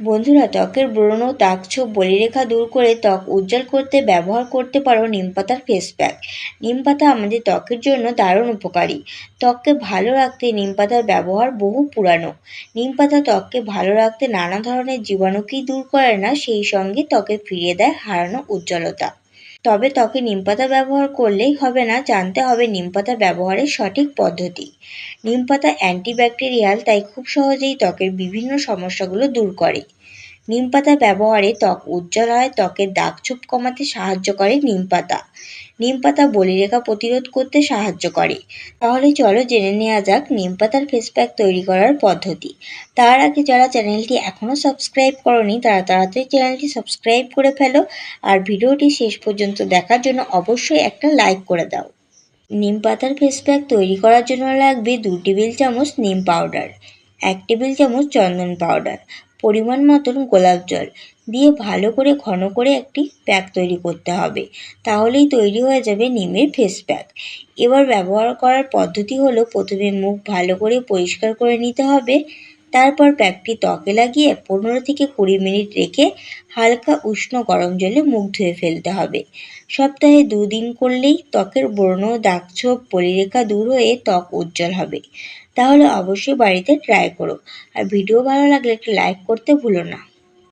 বন্ধুরা, ত্বকের ব্রণ দাগছোপ বলিরেখা দূর করে ত্বক উজ্জ্বল করতে, ব্যবহার করতে পারো নিম পাতার ফেস প্যাক নিম পাতা আমাদের ত্বকের জন্য দারুণ উপকারী। ত্বককে ভালো রাখতে নিম পাতার ব্যবহার বহু পুরানো। নিম পাতা ত্বককে ভালো রাখতে নানা ধরনের জীবাণুকেই দূর করে না, সেই সঙ্গে ত্বকে ফিরিয়ে দেয় হারানো উজ্জ্বলতা। তবে ত্বকে নিমপাতা ব্যবহার করলেই হবে না, জানতে হবে নিমপাতা ব্যবহারের সঠিক পদ্ধতি। নিমপাতা অ্যান্টি অ্যান্টিব্যাকটেরিয়াল, তাই খুব সহজেই ত্বকের বিভিন্ন সমস্যাগুলো দূর করে। নিম পাতা ব্যবহারে ত্বক উজ্জ্বল হয়, ত্বকের দাগছোপ কমাতে সাহায্য করে নিম পাতা নিম পাতা বলিরেখা প্রতিরোধ করতে সাহায্য করে। তাহলে চলো জেনে নেওয়া যাক নিম পাতার ফেস প্যাক তৈরি করার পদ্ধতি। তার আগে যারা চ্যানেলটি এখনও সাবস্ক্রাইব করনি, তারা তাড়াতাড়ি চ্যানেলটি সাবস্ক্রাইব করে ফেলো আর ভিডিওটি শেষ পর্যন্ত দেখার জন্য অবশ্যই একটা লাইক করে দাও। নিম পাতার ফেস প্যাক তৈরি করার জন্য লাগবে দু টেবিল চামচ নিম পাউডার এক টেবিল চামচ চন্দন পাউডার পরিমাণ মতন গোলাপ জল দিয়ে ভালো করে ঘন করে একটি প্যাক তৈরি করতে হবে। তাহলেই তৈরি হয়ে যাবে নিমের ফেস প্যাক এবার ব্যবহার করার পদ্ধতি হলো প্রথমে মুখ ভালো করে পরিষ্কার করে নিতে হবে। তারপর প্যাকটি ত্বকে লাগিয়ে পনেরো থেকে কুড়ি মিনিট রেখে হালকা উষ্ণ গরম জলে মুখ ধুয়ে ফেলতে হবে। সপ্তাহে দুদিন করলেই ত্বকের ব্রণ দাগছোপ পরিরেখা দূর হয়ে ত্বক উজ্জ্বল হবে। তাহলে অবশ্যই বাড়িতে ট্রাই করো। আর ভিডিও ভালো লাগলে একটা লাইক করতে ভুলো না।